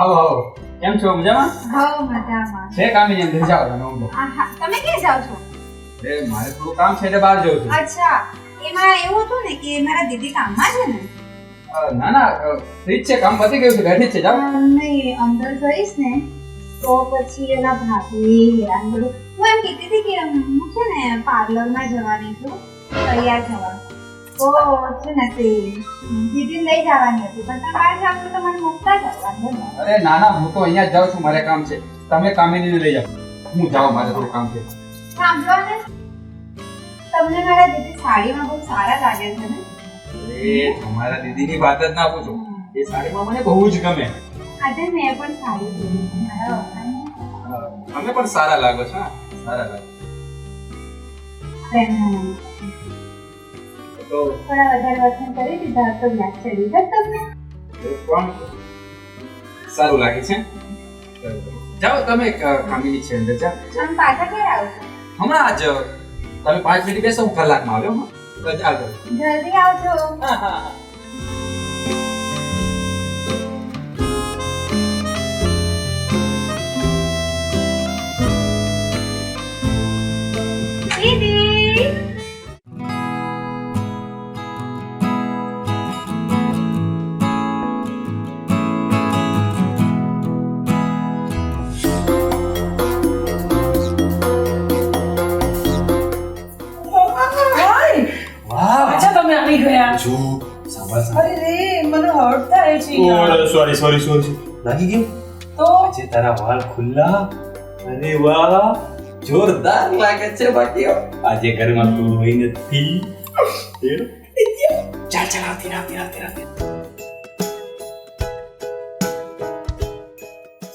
આવો આવો કેમ છો? મજામાં? હા મજામાં. છે કામ એમ જાઓ તમે ઊંઘો તમે ક્યાં જાવ છો? એ મારે થોડું કામ છે એટલે બહાર જવું છું. અચ્છા. એમાં એવું હતું ને કે મારા દીદી કામમાં છે ને? ના ના અ, છે કામ પતી ગયું છે ઘરે છે જાવ નહીં અંદર જઈશ ને તો પછી એના ભાભી હેરાન બધું. હું એમ કહેતી હતી કે હું છે ને પાર્લરમાં જવાની છું તૈયાર થવા તો છે ને તે. દીદી લઈ જવાની હતી પણ તમારે જાવ તો મને મૂકતા જવાનું અરે ના ના હું તો અહીંયા જાઉં છું મારે કામ છે. તમે કામિનીને લઈ જાઓ. હું જાઉં મારે થોડું કામ છે. સાંભળો ને. તમને મારા દીદી સાડીમાં બહુ સારા લાગે છે ને? એ તમારા દીદીની વાત જ ના પૂછો એ સાડીમાં મને બહુ જ ગમે. આજે મેં પણ સાડી પહેરી મારા તમે પણ સારા લાગો છો સારા લાગો. થોડા વધારે વચન કરી દીધા તો યાદ ચડી જાય તમને સારું લાગે છે. જાઓ તમે ખામીની કામિની છે અંદર જા આમ પાછા ક્યારે આવશો હમણાં જ તમે પાંચ મિનિટ બેસો હું કલાકમાં આવ્યો હા. જલ્દી આવજો. દીદી યાર. ઓહ સોરી સોરી સોરી લાગી ગયું તો આજે તારા વાળ ખુલ્લા અરે વાહ જોરદાર લાગે છે બાકી આજે ઘરમાં કોઈ નથી એ? ચાલ ચાલ આવતી રહે, આવતી રહે, આવતી રહે.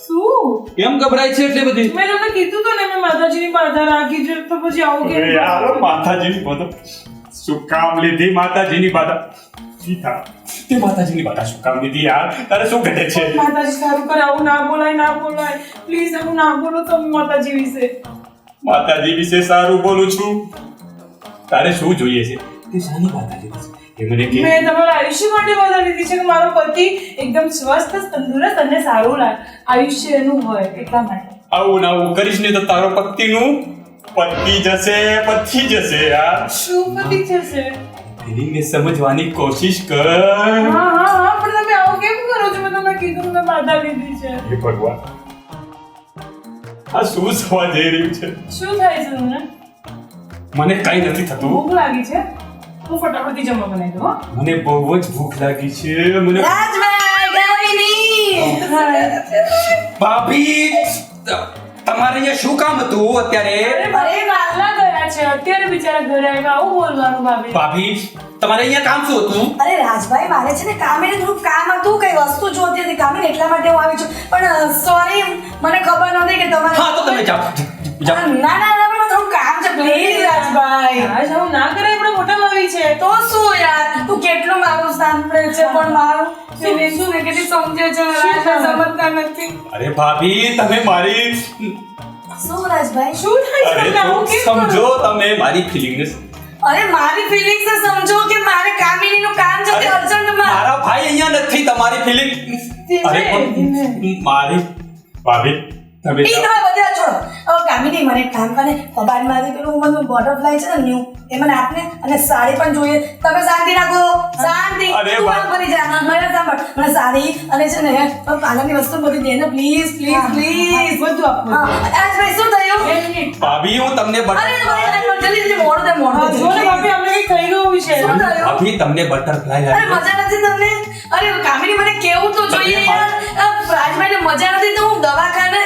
શું કેમ ગભરાય છે એટલી બધી મેં તમને કીધું તો ને મેં માતાજીની બાધા રાખી છે તો પછી આવું કેમ અરે યાર માતાજીની બાધા શું કામ લીધી માતાજીની બાધા ગીતા તે માતાજીની બાધા શું કામ દીધી યાર? તારે શું ઘટે છે? માતાજી સારું કરે આવું ના બોલાય ના બોલાય. પ્લીઝ આવું ના બોલો તો માતાજી વિશે. માતાજી વિશે સારું બોલું છું. તારે શું જોઈએ છે? તે શાની માતાજી વિશે મને કે મેં તમારા આયુષ્ય માટે વાત લીધી છે કે મારો પતિ એકદમ સ્વસ્થ તંદુરસ્ત અને સારું લાગે. આયુષ્યનું હોય એટલા માટે. આવું ના આવું કરીશ ને તો તારો પતિનું પતિ જશે પતિ જશે યાર શું પતિ થશે ફિલિંગને સમજવાની કોશિશ કર. હા હા હા પણ તમે આવું કેમ કરો છો? મેં તમને કીધું મેં બાધા લીધી છે. હે ભગવાન. આ શું થવા જઈ રહ્યું છે? શું થાય છે તમને? મને કઈ નથી થતું. ભૂખ લાગી છે? હું ફટાફટથી જમવા બનાવી દઉં હો. મને બહુ જ ભૂખ લાગી છે. મને ભાભી તમારે અહીંયા શું કામ હતું અત્યારે? અરે વાલા ગયા છે. અત્યારે બિચારા ઘરે આવ્યા. આવું બોલવાનું ભાભી. ભાભી તમારે અહીંયા કામ શું હતું? અરે રાજભાઈ મારે છે ને કામીને થોડું કામ હતું કઈ વસ્તુ જોતી હતી? કામ એટલા માટે હું આવી છું. પણ સોરી મને ખબર નહોતી કે તમારે હા તો તમે જાઓ. જાઓ. ના ના ના મને થોડું કામ છે. પ્લીઝ રાજભાઈ. આજ આવું ના કરે આપણે મોટા ભાવી છે. તો શું યાર? તું કેટલું મારું સાંભળે છે પણ મારું? feelings ને કેટલી સમજે છે સમજતા નથી. અરે ભાભી તમે મારી શું રાજભાઈ શું થાય છે અરે તમને? તો કેમ સમજો તમે મારી ફિલિંગને અરે મારી ફિલિંગ્સ સમજો કે મારે કામિનીનું કામ છે તે અર્જન્ટમાં મારા ભાઈ અહીંયા નથી તમારી ફિલિંગ અરે પણ મારી ભાભી તમે તમે બધા છોડો કામિની મને કામ કરે કબાટમાંથી પેલું બધું બટરફ્લાય છે ને ન્યુ એ મને આપને અને સાડી પણ જોઈએ. તમે શાંતિ રાખો. શાંતિ. તું બા- કરી જા. મને સાંભળ. મને સાડી અને છે ને પાર્લરની વસ્તુ બધી દે ને પ્લીઝ પ્લીઝ પ્લીઝ બધું આપવું હા આજભાઈ શું થયું? ભાભી હું તમને બટર જલ્દી જલ્દી મોડું થાય મોડું જો ને ભાભી અમને કંઈક થઈ ગયું છે શું થયું? ભાભી તમને બટરફ્લાય અરે મજા નથી તમને? અરે કામિની મને કેવું તો જોઈએ યાર. રાજભાઈને મજા નથી તો હું દવાખાને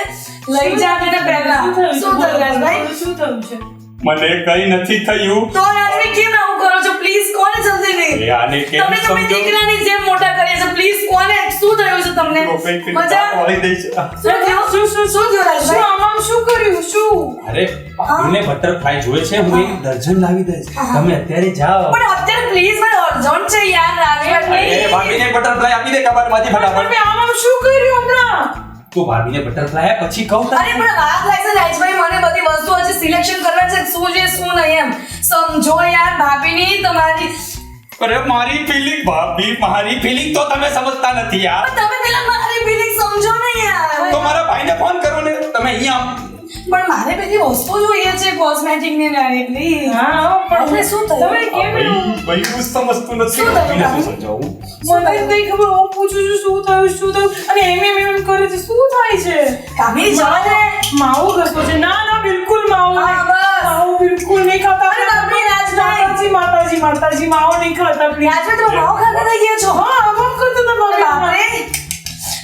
લઈ જા મને પહેલા. શું થયું? રાજભાઈ શું થયું છે? મને કઈ નથી થયું. તો રાજભાઈ કેમ આવું કરો છો? પ્લીઝ કોને જલ્દી નહીં આને કેમ તમે તમે દીકરાની જેમ મોટા કર્યા છે પ્લીઝ કોને? શું થયું છે તમને? મજા? વાળી દે છે. શું થયું? શું શું શું થયું શું આમાં શું કર્યું? શું? અરે ભાભીને બટરફ્લાય જોઈએ છે હું એક દર્જન લાવી દઈશ. તમે અત્યારે જાઓ. પણ અત્યારે પ્લીઝ મને અર્જન્ટ છે યાર રાજભાઈ અરે ભાભીને બટરફ્લાય આપી દે કબાટમાંથી ફટાફટ. તમે આમાં શું કર્યું હમણાં? તો ભાભીને બટરફ્લાય પછી કહું અરે પણ વાત લાગશે રાજભાઈ મને બધી વસ્તુ છે સિલેક્શન કરવા છે શું છે શું નહીં એમ. સમજો યાર ભાભીની તમારી અરે મારી ફિલિંગ ભાભી મારી ફિલિંગ તો તમે સમજતા નથી યાર. તમે પેલા મારી ફિલિંગ સમજો ને યાર. તો મારા ભાઈને ફોન કરો ને. તમે અહીંયા આવો. પણ મારે બધી વસ્તુ જોઈએ છે કોસ્મેટિકની નાની એટલી. હા આપણે પણ શું થયું? તમે કેમ ભાઈ હું સમજતું નથી શું કામ? સમજાવું. મને નહીં ખબર હું પૂછું છું શું થયું શું થયું? અને એમ એમ એમ કરે છે શું થાય છે? કામિની જાને માવો ઘસતો છે. ના ના બિલકુલ માવો હા, માવો બિલકુલ નહીં ખાતા. અરે બાપરે, રાજભાઈ. માતાજી માતાજી માતાજી માવો નહીં ખાતા પ્લીઝ રાજભાઈ તમે માવો ખાતા થઈ ગયા છો? હા આમ કરતો તો બાપરે.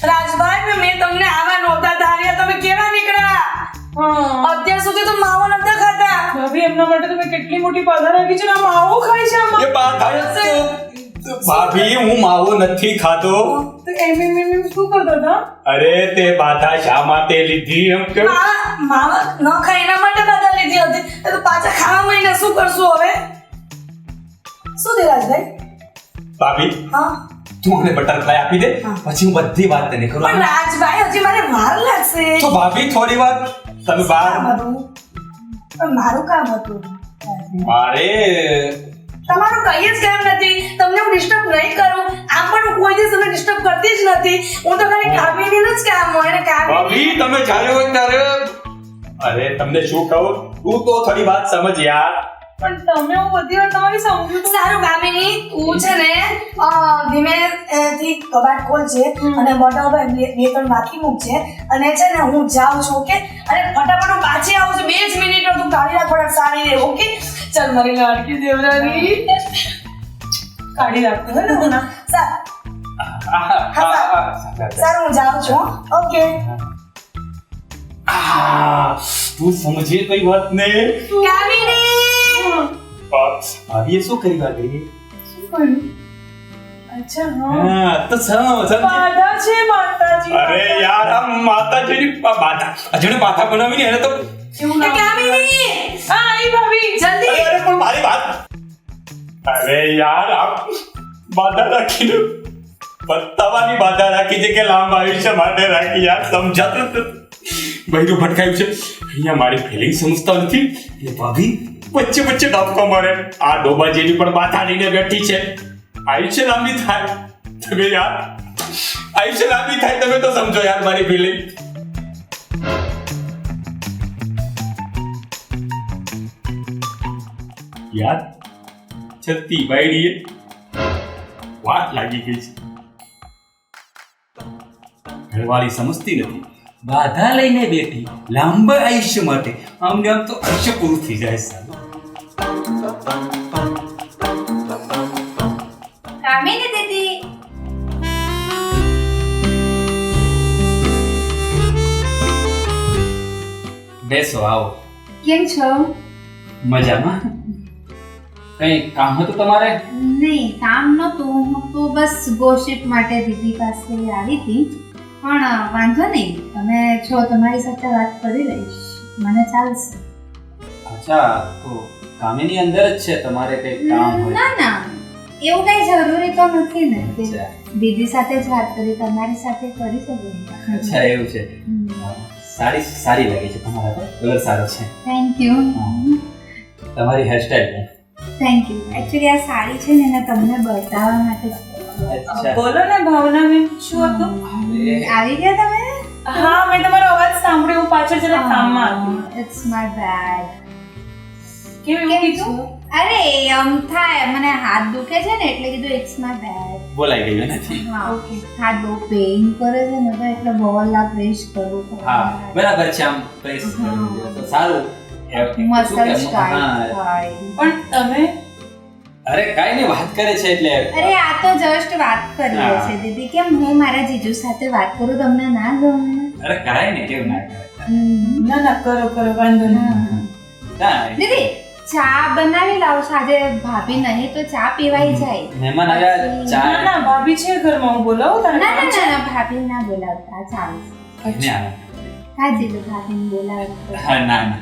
રાજભાઈ મેં- મેં તમને આવા નહોતા ધાર્યા. તમે કેવા નીકળ્યા? અત્યાર સુધી તો માવો નતા ખાતા. ભાભી એમના માટે તમે કેટલી મોટી પાધા રાખી છે ને માવો ખાય છે એ બાધા ભાભી હું માવો નથી ખાતો. તો એમ એમ એમ એમ શું કરતા હતા? અરે તે બાધા શા માટે લીધી એમ કે? માવા ન ખાય એના માટે બાધા લીધી હતી. તો પાછા ખાવા મહિને શું કરશું હવે? શું દેરાજભાઈ ભાભી હા. તું મને બટરફ્લાય આપી દે પછી હું બધી વાત તને કરું. પણ રાજભાઈ હજી મારે વાર લાગશે. તો ભાભી થોડી વાર તમે બહાર? પણ મારું કામ હતું. મારે? તમારું કઈ જ કામ નથી. તમને હું ડિસ્ટર્બ નહીં કરું. આમ પણ હું કોઈ દિવસ તમને ડિસ્ટર્બ કરતી જ નથી. હું તો ખાલી કામિનીનું જ કામ હોય ને કામ ભાભી તમે જ્યારે હોય ત્યારે અરે તમને શું કહું તું તો થોડી વાત સમજ યાર. પણ તમે હું બધી વાર તમારી સમજુ સારું કામિની તું છે ને ધીમે થી કબાટ ખોલજે અને મોટા ઉપર બે ત્રણ બાકી મૂકજે અને છે ને હું જાઉં છું ઓકે? અને ફટાફટ હું પાછી આવું છું બે જ મિનિટ તું કાઢી રાખ થોડાક સારી રે ઓકે? ચાલ મારી લાડકી દેવરાની. કાઢી રાખતો હે ને સારું હું જાઉં છું ઓકે. તું સમજે કઈ વાત ને? કામિની! ભાભીએ શું કરી વાત શું કર્યું? અચ્છા હા. હા તો સમ સમજે બાધા છે માતાજી અરે યાર આ માતાજીની બાધા. આ બાધા બનાવી ને એને તો એવું એ ના કામિની હા આઈ ભાભી જલ્દી! અરે અરે પણ મારી વાત અરે યાર આ બાધા રાખીને બતાવવાની બાધા રાખી છે કે લાંબા આયુષ્ય માટે રાખી યાર સમજાતું નથી. બૈરું ભટકાયું છે. અહીંયા મારી ફિલિંગ સમજતા નથી. એ ભાભી વચ્ચે વચ્ચે ડબકો મારે. આ ડોબા જેની પણ માથા લઈને બેઠી છે આયુષ્ય લાંબી થાય. તમે યાર. આયુષ્ય લાંબી થાય, તમે તો સમજો યાર મારી ફિલિંગ યાર, છત્તી બાયડીએ વાત લાગી ગઈ છે. ઘરવાળી સમજતી નથી. બાધા લઈને બેઠી, લાંબા આયુષ્ય માટે. આમને આમ તો આયુષ્ય પૂરું થઈ જાય સારું કામિની દીદી બેસો આવો. કેમ છો? મજામાં? કઈ કામ હતું તમારે? નહીં કામ નહોતું. હું તો બસ ગોશિપ માટે દીદી પાસે આવી હતી. પણ વાંધો નહીં. તમે છો તમારી સાથે વાત કરી લઈશ. મને ચાલશે. અચ્છા તો કામિની અંદર જ છે તમારે કઈ કામ હોય. ના ના એવું કઈ જરૂરી તો નથી ને. દીદી સાથે જ વાત કરી તમારી સાથે કરી શકું અચ્છા એવું છે. સારી સારી લાગે છે તમારા પર કલર સારો છે. થેન્ક યુ તમારી હેરસ્ટાઈલ થેન્ક યુ એકચ્યુઅલી આ સાડી છે ને એને તમને બતાવવા માટે બોલો ને ભાવના મેં શું હતું? આવી ગયા તમે? હા મેં તમારો અવાજ સાંભળ્યો હું પાછળ જરા કામમાં હતી. ઇટ્સ માય બેડ કેમ કીધું અરે એમ થાય મને હાથ દુખે છે ને એટલે કીધું ઇટ્સ માય બેડ બોલાઈ ગયું નથી હા હાથ બહુ પેઇન કરે છે ને તો એટલે બોલ પ્રેસ કરું હા બરાબર છે આમ પ્રેસ તો સારું. મસલ પણ તમે? અરે કાઈ નહીં વાત કરે છે એટલે. અરે આ તો જસ્ટ વાત કરીએ છે દીદી. કેમ હું મારા જીજુ સાથે વાત કરું તમને ના ગમે? અરે કરાય ને કેવું ના કરાય? ના ના કરો કરો વાંધો ના દીદી ચા બનાવી લાવો. આજે ભાભી નહીં તો ચા પીવાઈ જાય. મહેમાન આવ્યા ચા ના ભાભી છે ઘરમાં હું બોલાવું તને ના ના ના ના ભાભી ના બોલાવતા ચાલે. છે. હા જીજુ ભાભીને બોલાવતા. ના ના.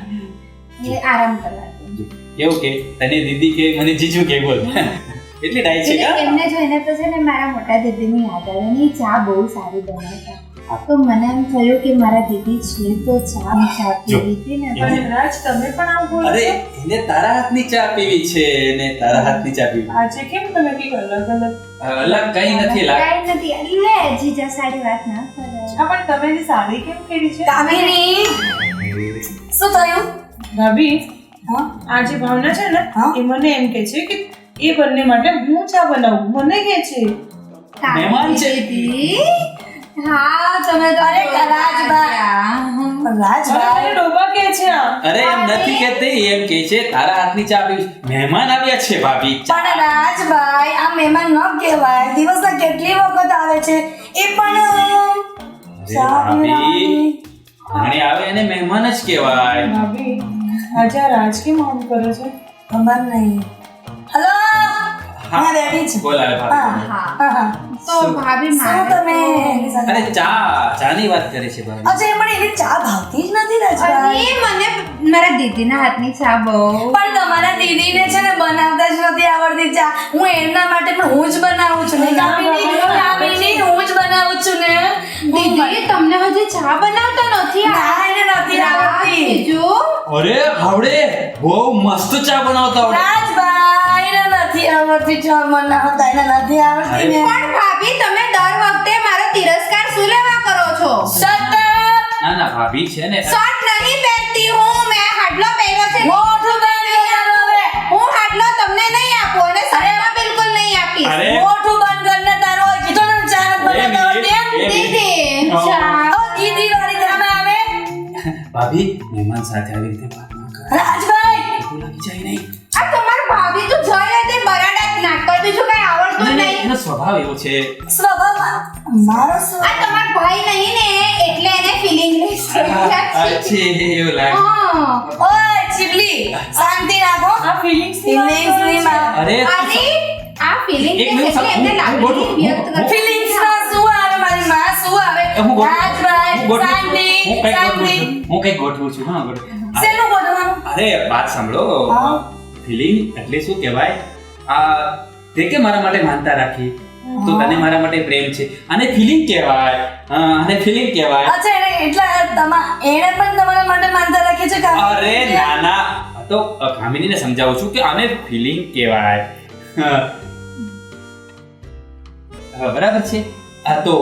એ આરામ કરવા કેવું કે તને દીદી કે મને જીજુ કે બોલ. એટલી ડાય છે એમને જોઈને તો છે ને મારા મોટા દીદીની યાદ આવે ને ચા બહુ સારી બનાવતા. તો મને એમ થયું કે મારા દીદી છે તો ચા ચા પીવી હતી ને પણ રાજ તમે પણ આવું બોલો અરે એને તારા હાથની ચા પીવી છે ને તારા હાથની ચા પીવી. આજે કેમ તમે કે અલગ અલગ? અલગ કઈ નથી લાગ કઈ નથી. લે જીજા સારી વાત ના કરે. પણ તમે એની સાડી કેમ પહેરી છે? કામિની! શું થયું? ભાભી હા? આ જે ભાવના છે ને એ મને એમ કે છે કે એ બંને માટે હું ચા બનાવું. મને કે છે? મહેમાન છે. દીદી હા તમે તો અરે, રાજબા. હમ. હવે રાજભાઈ મને ડોબા કે છે અરે એમ નથી કહેતી એમ કે છે તારા હાથની ચા પીવી. મહેમાન આવ્યા છે ભાભી. પણ રાજભાઈ આ મહેમાન ન કહેવાય. દિવસમાં કેટલી વખત આવે છે એ પણ ભાભી. પીવડાવવાની. આવે એને મહેમાન જ કહેવાય. ભાભી આજે રાજ કેમ કરે છે? ખબર નહીં. હલો? હા. રેડી છે. બોલાવે હા ભાભી હા. તો ભાભી મારે તમે અરે ચા ચાની વાત કરે છે ભાભી. અચ્છા એ મને એની ચા ભાવતી જ નથી રાજભાઈ. અરે મને મારા દીદીના હાથની ચા બહુ પણ તમારા દીદીને છે ને બનાવતા જ નથી આવડતી ચા. હું એમના માટે પણ હું જ બનાવું છું ને કામિની કામિની હું જ બનાવું છું ને. દીદી તમને હજી ચા બનાવતા નથી આ એને નથી આવડતી. જો અરે હાવડે બહુ મસ્ત ચા બનાવતા આવડે. રાજભાઈ નથી આવડતી જો મને હતા એને નથી આવડતી ને. પણ ભાભી તમે દર વખતે મારો તિરસ્કાર શું લેવા કરો છો? સતત ના ના ભાભી છે ને. શર્ટ નહીં પહેરતી હું મેં હાડલો પહેર્યો છે. મોઢું બંધ કરો હવે. હું હાડલો તમને નહીં આપું અને શર્ટમાં બિલકુલ નહીં આપીશ. અરે. મોઢું બંધ કરીને તારો કીધો ને ચાર બનાવતા એમ? દીદી ઓ, દીદી વાળી તમે આવે. ભાભી મહેમાન સાથે આવી રીતે વાત ના કર. રાજભાઈ! લાગી જાય નહીં. આ એનો સ્વભાવ એવો છે. સ્વભાવ મારો આ સ્વભાવ તમારો ભાઈ નહીં ને એટલે એને ફીલિંગ રહેશે અચ્છે એવું લાગે. ઓ ચીબલી શાંતિ રાખો. આ ફીલિંગ્સ ફીલિંગ્સની માં. અરે આ ફીલિંગ એટલે હું લાગણી વ્યક્ત હું- ફીલિંગ્સમાં શું આવે? મારી માં શું આવે? હું ગોઠવું-. શાંતિ શાંતિ. હું કઈ ગોઠવું છું હા ગોઠવું. આ- શેનું ગોઠવવાનું? અરે વાત સાંભળો. ફીલિંગ ફિલિંગ એટલે શું કહેવાય? આ તે કે મારા માટે માનતા રાખી. તો તને મારા માટે પ્રેમ છે. અને ફિલિંગ કહેવાય. હા, ફિલિંગ કહેવાય. અચ્છા એને એટલા તમા એને પણ તમારા માટે માનતા રાખી છે કે અરે ના ના તો કામિનીને સમજાવું છું કે આને ફિલિંગ કહેવાય. બરાબર છે? આ તો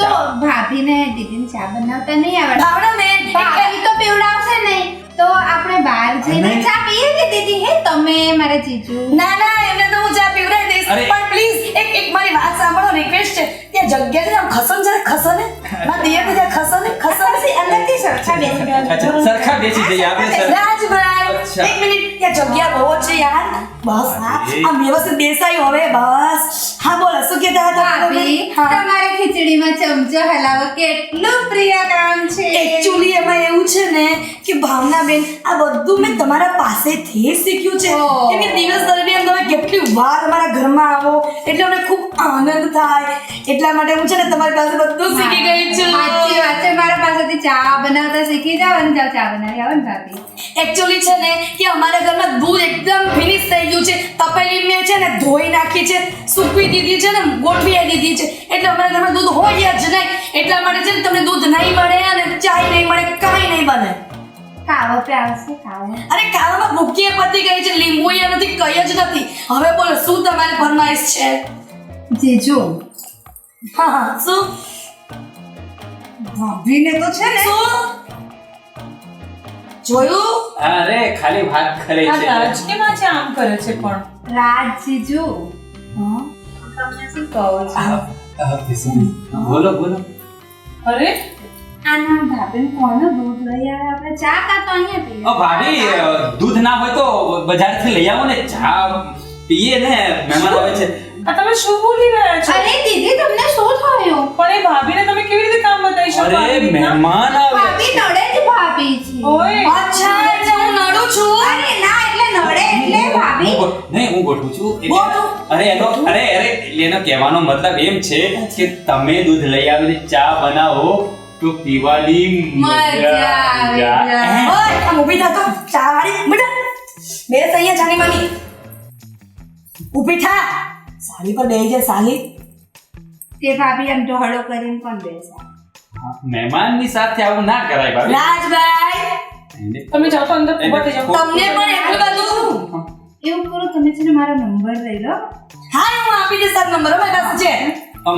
તો ભાભીને દીદીને ચા બનાવતા નહીં આવડે? ભાવના મેં ભાભી તો પીવડાવશે નહીં. તો આપણે બહાર જઈને ચા પીએ કે દીદી હે તમે મારા જીજુ? ના ના એને તો હું ચા પીવડાવી દઈશ. પણ પ્લીઝ એક એક મારી વાત સાંભળો રિક્વેસ્ટ છે. ત્યાં જગ્યા છે આમ ખસો ને જરા ખસો ને દિયર ને ત્યાં ખસો ને ખસો ને અંદરથી સરખા બેસી સરખા બેસી જઈએ આપણે રાજભાઈ એક મિનિટ ત્યાં જગ્યા બહુ છે યાર. બસ હા. વ્યવસ્થિત બેસાય હવે બસ. હા બોલો શું કહેતા હતા? તમે ખીચડીમાં ચમચો હલાવો. કેટલું પ્રિય કામ છે. એક્ચ્યુઅલી એમાં એવું છે ને કે ભાવના બેન આ બધું મેં તમારા પાસેથી શીખ્યું છે. કેમ કે દિવસ દરમિયાન તમે કેટલી વાર અમારા ઘરમાં આવો એટલે અમને ખૂબ આનંદ થાય. એટલા માટે હું છે ને તમારી પાસે બધું શીખી ગઈ છું. સાચી વાત છે. મારા પાસેથી ચા બનાવતા શીખી જાવ અને જાઓ ચા બનાવી આવો ને ભાભી. એકચ્યુઅલી છે ને કે અમારા ઘરમાં દૂધ એકદમ ફિનિશ થઈ ગયું છે. તપેલી મેં છે ને ધોઈ નાખી છે. સૂકવી દીધી છે ને ગોઠવી દીધી છે. એટલે અમારા ઘરમાં દૂધ હોય જ નહીં. એટલા માટે છે ને તમને દૂધ નહીં મળે અને ચાય નહીં મળે કાંઈ નહીં બને. કાવો પ્યાવશે કાવો અરે કાવામાં ભૂખી પતી ગઈ છે લીંબુ એ નથી કઈ જ નથી. હવે બોલો શું તમારે ફરમાઈશ છે? જીજુ હા હા શું? ભાભીને તો છે ને. શું? જોયું? અરે ખાલી વાત કરે છે. રાજ કેમ આજે આમ કરે છે પણ? રાજ જીજુ હા? તમને શું કહું છું બોલો બોલો. અરે આના ભાભી કોનો દૂધ લઈ આવે? આપણે ચા કા તો અહીંયા પીએ? ઓ ભાભી દૂધ ના હોય તો બજારથી લઈ આવો ને. ચા પીએ ને મહેમાન આવે છે. આ તમે શું બોલી રહ્યા છો? અરે દીદી તમને શું થયું? પણ એ ભાભીને તમે કેવી રીતે કામ બતાવી શકો? અરે મહેમાન આવે ભાભી નડે જ ભાભી છે. ઓય. અચ્છા એટલે હું નડું છું. ગોઠવું છું. અરે એનો અરે અરે એટલે એનો કહેવાનો મતલબ એમ છે કે તમે દૂધ લઈ આવીને ચા બનાવો તો પીવાની મજા આવી ઊભી થા તો ચા વાળી. બેટા બેસ અહીંયા જાની માની. ઊભી થા. સાડી પર બેહી જાય સાલી. તે ભાભી એમ ઢોળો કરીને પણ બેસા. મહેમાનની સાથે આવું ના કરાય ભાભી. રાજભાઈ. તમે જાઓ તો અંદર ઊભા થઈ જાઓ. તમને પણ એટલું બધું એવું કરો તમે છે ને મારો નંબર લઈ લો. હા હું આપી દઈશ તારો નંબર મારી પાસે છે?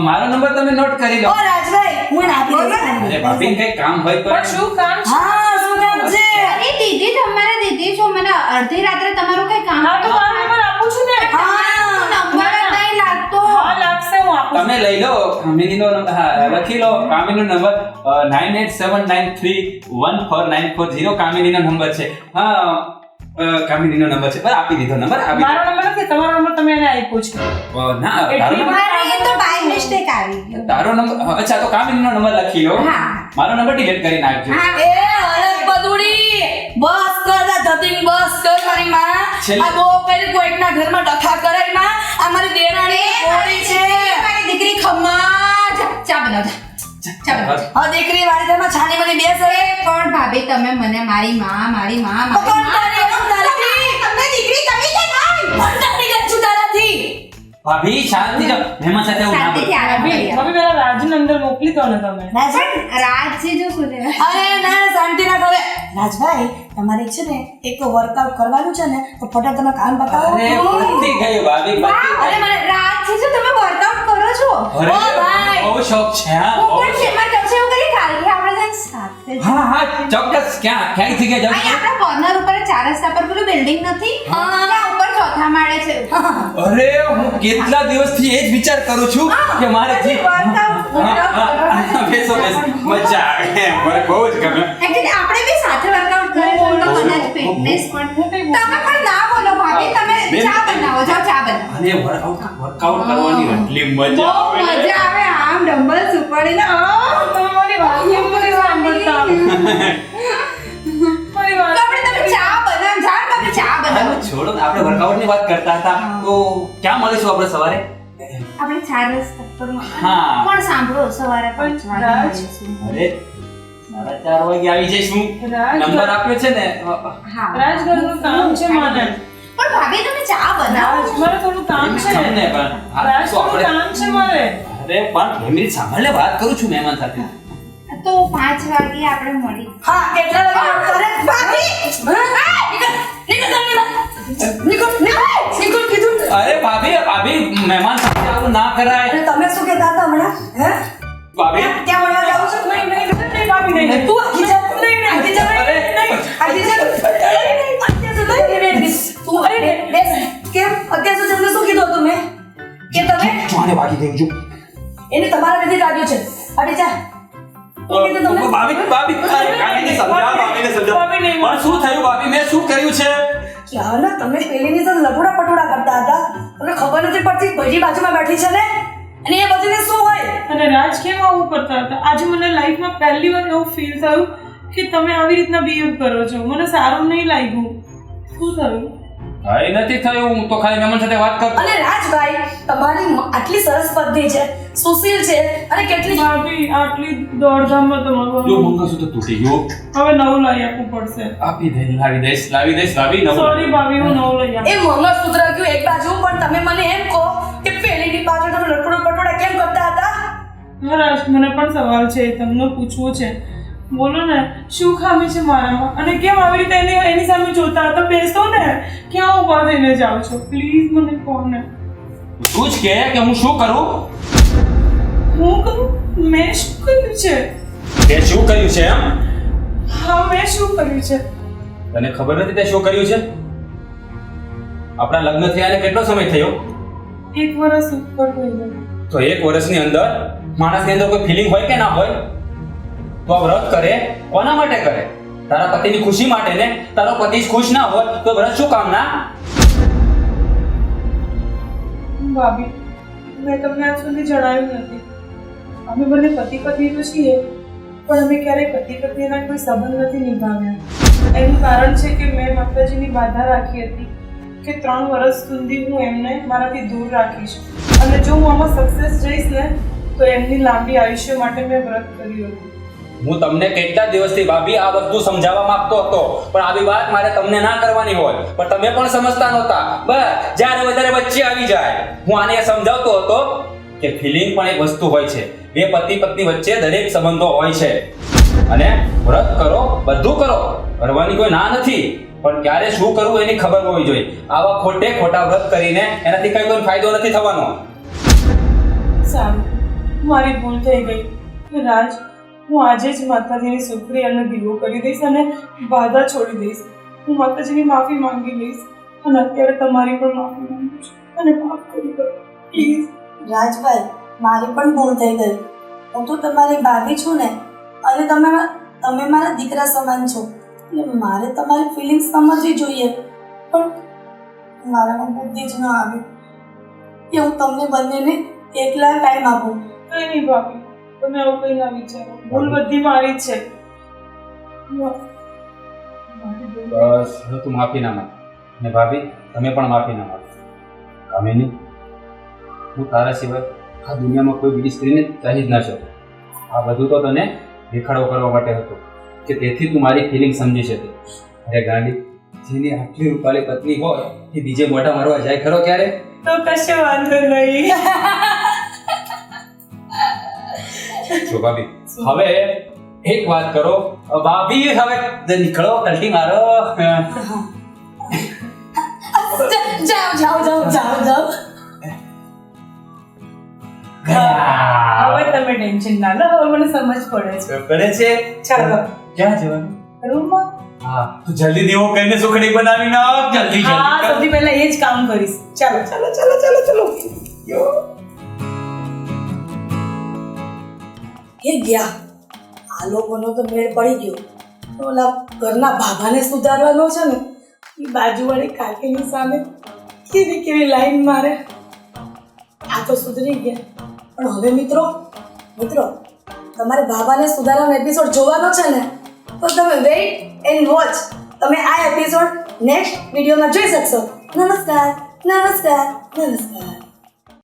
મારો નંબર તમે નોટ કરી લો. ઓ રાજભાઈ હું આપી દઈશ અરે ભાભી કઈ કામ હોય પણ શું કામ હા શું કામ છે? અરે દીદી તમારા દીદી છો મને અડધી રાત્રે તમારું કઈ કામ હા તો મારો નંબર આપું છું ને? હા નંબર કઈ લાગતો. હા લાગશે હું આપું તમે લઈ લો કામિનીનો નંબર હા લખી લો કામિનીનો number nine eight seven nine three one four nine four zero કામિનીનો number છે. હા કામિનીનો નંબર છે. બસ આપી દીધો નંબર આપી મારો નંબર નથી તમારો નંબર તમે એને આપ્યો છે. ના તારો નંબર એ તો બાય મિસ્ટેક આવી ગયું. તારો નંબર અચ્છા તો કામિનીનો નંબર લખી લો. હા. મારો નંબર ડિલીટ કરી નાખજો. હા એ અરે બદુડી બસ કર દા ધતિંગ બસ કર મારી માં. છેલ્લે- આ બહુ પેલી કોઈકના ઘરમાં ડખા કરે માં. આ મારી દેરાણી બોળી છે. મારી દીકરી ખમ્મા. ચા બનાવ આ દીકરી વાળી તમે છાની મને બેસે. એ કોણ ભાભી તમે મને મારી માં મારી માં મારી કોણ તારી કોણ તારાથી તમને દીકરી તમે કે તારાથી ભાભી શાંતિ જો મહેમાન સાથે હું ના બોલું. આરામ ભાભી પેલા રાજને અંદર મોકલી દો ને તમે. રાજભાઈ રાજ છે જો શું છે? અરે ના શાંતિ ના કરે રાજભાઈ તમારે છે ને એક વર્કઆઉટ કરવાનું છે ને તો ફટાફટ તમે કામ બતાવો અરે પતી ગયું ભાભી પતી અરે મને રાજજી જો તમે વર્કઆઉટ કરો છો. અરે ઓ ભાઈ. બહુ શોખ છે હા હું બહુ પણ શોખ. શેમાં કરશે એવું કરી કાલથી આપણે જઈને સાથે જ- હા હા ચોક્કસ ક્યાં ક્યાંય જગ્યાએ જાઉં અહીં આપણા કોર્નર ઉપર ચાર રસ્તા પર પેલું બિલ્ડિંગ નથી ત્યાં ઉપર ચોથા માળે છે. અરે હું કેટલા દિવસથી એ જ વિચાર કરું છું કે મારે. બેસો બેસો. મજા આવે. મને બહુ જ ગમે. Actually, આપણે બે સાથે વર્કઆઉટ કરીશું તો મને જ ફિટનેસ પણ તમે પણ ના બોલો ભાભી તમે ચા બનાવો જાઓ ચા બનાવો. અને વર્કઆઉટ વર્કઆઉટ કરવાની એટલી મજા આવે. મજા આવે આમ ડમ્બલ્સ ઉપાડીને. તમે મારી નથી સાંભળતા તમે ચા બનાવો હવે છોડો ને, આપણે વર્કઆઉટની વાત કરતા હતા. તો ક્યાં મળીશું આપણે સવારે? આપણે ચાર રસ્તા પર હા. પણ સાંભળો? સવારે પાંચ વાગે અરે મારા ચાર વાગે આવી જઈશું. નંબર આપ્યો છે ને? હા. રાજઘરનું કામ છે મને પણ ભાભી તમે ચા બનાવો? મારે થોડું કામ છે. ને પણ. રાજ થોડું કામ છે મારે. અરે પણ ફેમિલી સાંભળે વાત કરું છું મહેમાન સાથે. તો પાંચ વાગે આપણે મળી. હા કેટલા વાગે? અરે ભાભી! ને. અરે ભાભી ભાભી મહેમાન સાથે આવું ના કરાય. અને તમે શું કહેતા હતા હમણાં? હે? ભાભી? ત્યાં મળવા જાવ છો? નહીં નહીં નહીં ભાભી નહીં. નહીં. તું આખી જા નહીં, નહીં. આખી જા અરે, આખી જા અત્યાર સુધી નહીં, નહીં, નહીં. તું અરે બેસ. કેમ? અત્યાર સુધી તમને શું કીધું હતું મેં? કે તમે? જોને વાગી ગયું. છું એને તમારા લીધે કાઢ્યું છે. અરે જા. ભાભી તમને ભાભી ભાભી સમજાવો ભાભીને સમજાવો. ભાભી નહીં. પણ ભાભી શું કર્યું છે? ક્યારના તમે પેલીની સાથે લપોડા પટોડા કરતા હતા. તમને ખબર નથી પડતી બધી બાજુમાં બેઠી છે ને? અને એ બધીને શું હોય? અને રાજ કેમ આવું કરતા હતા? આજે મને લાઈફમાં પહેલી વાર એવું ફીલ થયું કે તમે આવી રીતના બિહેવ કરો છો. મને સારું નહીં લાગ્યું. શું થયું? કઈ નથી થયું? હું તો ખાલી મહેમાન સાથે વાત કરતો. અને રાજભાઈ તમારી આટલી સરસ પત્ની છે સુશીલ છે અને કેટલી ભાભી આટલી દોડધામમાં જો તમારું મંગળસૂત્ર તૂટી ગયો. હવે નવું લાવી આપવું પડશે. આપી દે લાવી દઈશ લાવી દઈશ લાવી નવું સોરી ભાભી હું નવું લઈ એ મંગળસૂત્ર ગયું એક બાજુ પણ તમે મને એમ કહો કે પેલીની પાછળ તમે લટકડો પટોડા કેમ કરતા હતા? રાજ મને પણ સવાલ છે તમને પૂછવો છે. બોલો ને શું ખામી છે મારામાં? અને કેમ આવી રીતે એની એની સામે જોતા? તો બેસો ને ક્યાં ઊભા થઈને જાઓ છો? પ્લીઝ મને કહો ને. તું જ કે કે હું શું કરું? હું કહું? મેં શું કર્યું છે? તે શું કર્યું છે એમ? હા મેં શું કર્યું છે? તને ખબર નથી તે શું કર્યું છે? આપણા લગ્ન થયાને કેટલો સમય થયો? એક વર્ષ ઉપર થઈ ગયો. તો એક વર્ષની અંદર માણસની અંદર કોઈ ફિલિંગ હોય કે ના હોય? તો વ્રત કરે? કોના માટે કરે? તારા પતિની ખુશી માટે ને? તારો પતિ ખુશ ના હોય તો વ્રત શું કામ ના? ભાભી, મેં તમને આજ સુધી જણાવ્યું નથી. અમે બંને પતિ પત્ની તો છીએ, પણ અમે ક્યારેય પતિ પત્નીના કોઈ સંબંધ નથી નિભાવ્યા. એનું કારણ છે કે મેં માતાજીની બાધા રાખી હતી કે ત્રણ વર્ષ સુધી હું એમને મારાથી દૂર રાખીશ. અને જો હું આમાં સક્સેસ જઈશ ને, તો એમની લાંબી આયુષ્ય માટે મેં વ્રત કર્યું હતું. હું તમને કેટલા દિવસથી, ભાભી, આ વસ્તુ સમજાવવા માંગતો હતો. પણ આવી વાત મારે તમને ના કરવાની હોય. પણ તમે પણ સમજતા નહોતા. બસ, જ્યારે વધારે વચ્ચે આવી જાય. હું આને સમજાવતો હતો કે ફિલિંગ પણ એક વસ્તુ હોય છે. બે પતિ પત્ની વચ્ચે દરેક સંબંધો હોય છે. અને વ્રત કરો, બધું કરો. કરવાની કોઈ ના નથી. પણ ક્યારે શું કરવું એની ખબર હોવી જોઈએ. આવા ખોટે ખોટા વ્રત કરીને એનાથી કઈ કોઈ ફાયદો નથી થવાનો. સારું. મારી ભૂલ થઈ ગઈ. રાજ હું આજે જ માતાજીની સુખરી અને દીવો કરી દઈશ અને બાધા છોડી દઈશ. હું માતાજીની માફી માંગી લઈશ અને અત્યારે તમારી પણ માફી માંગુ છું. અને માફ કરી દો પ્લીઝ રાજભાઈ મારી પણ ભૂલ થઈ ગઈ. હું તો તમારી ભાભી છું ને અને તમે તમે મારા દીકરા સમાન છો. એટલે મારે તમારી ફિલિંગ્સ સમજવી જોઈએ. પણ મારામાં બુદ્ધિ જ ન આવી. કે હું તમને બંનેને એકલા ટાઈમ આપું. કઈ નહીં ભાભી. તમે આવું કઈ ના વિચારો. ભૂલ બધી મારી છે. બસ હું તું માફી ના માંગ. ને ભાભી તમે પણ માફી ના માંગો. કામિની હું તારા સિવાય આ દુનિયામાં કોઈ બીજી સ્ત્રીને ચાહી જ ના શકું. આ બધું તો તને દેખાડો કરવા માટે હતું કે તેથી તું મારી ફિલિંગ સમજી શકે. અરે ગાંડી જેની આટલી રૂપાળી પત્ની હોય એ બીજે મોટા મારવા જાય ખરો ક્યારે? તો કશો વાંધો નહીં. ભાભી હવે એક વાત કરો. ભાભી હવે નીકળો કલ્ટી મારો. જાઓ જાઓ જાઓ જાઓ જાઓ. હવે તમે ટેન્શન ના લો હવે મને સમજ પડે છે. પડે છે? ચાલો. ક્યાં જવાનું? રૂમમાં? હા. તો જલ્દી દેવો કહીને સુખડી બનાવી નાખ જલ્દી. હા સૌથી પહેલા એ જ કામ કરીશ. ચાલો ચાલો ચાલો ચાલો ચાલો. એ ગયા. આ લોકોનો તો મેળ પડી ગયો. તો ઓલા ઘરના ભાભાને સુધારવાનો છે ને, એ બાજુવાળી કાકીની સામે કેવી કેવી લાઈન મારે. આ તો સુધરી ગયા. પણ હવે મિત્રો મિત્રો, તમારે ભાભાને સુધારવાનો એપિસોડ જોવાનો છે ને, તો તમે વેઇટ એન્ડ વોચ તમે આ એપિસોડ નેક્સ્ટ વિડીયોમાં જોઈ શકશો. નમસ્કાર નમસ્કાર નમસ્કાર.